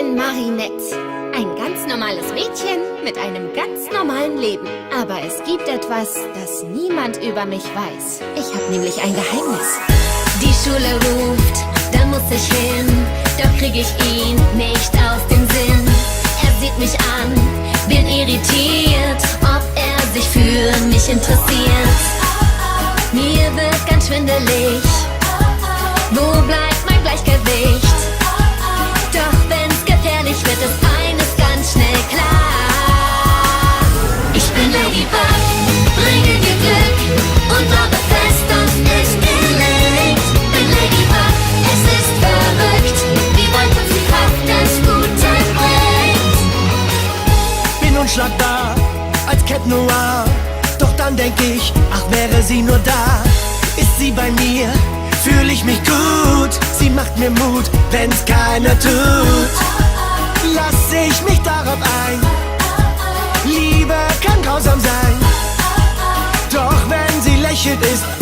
bin Marinette. Ein ganz normales Mädchen mit einem ganz normalen Leben. Aber es gibt etwas, das niemand über mich weiß. Ich habe nämlich ein Geheimnis. Die Schule ruft, da muss ich hin. Doch krieg ich ihn nicht aus dem Sinn. Er sieht mich an, bin irritiert, ob er sich für mich interessiert. Mir wird ganz schwindelig. Wo bleibt unschlagbar als Cat Noir. Doch dann denk ich, ach wäre sie nur da. Ist sie bei mir, fühle ich mich gut. Sie macht mir Mut, wenn's keiner tut. Lass ich mich darauf ein. Liebe kann grausam sein. Doch wenn sie lächelt, ist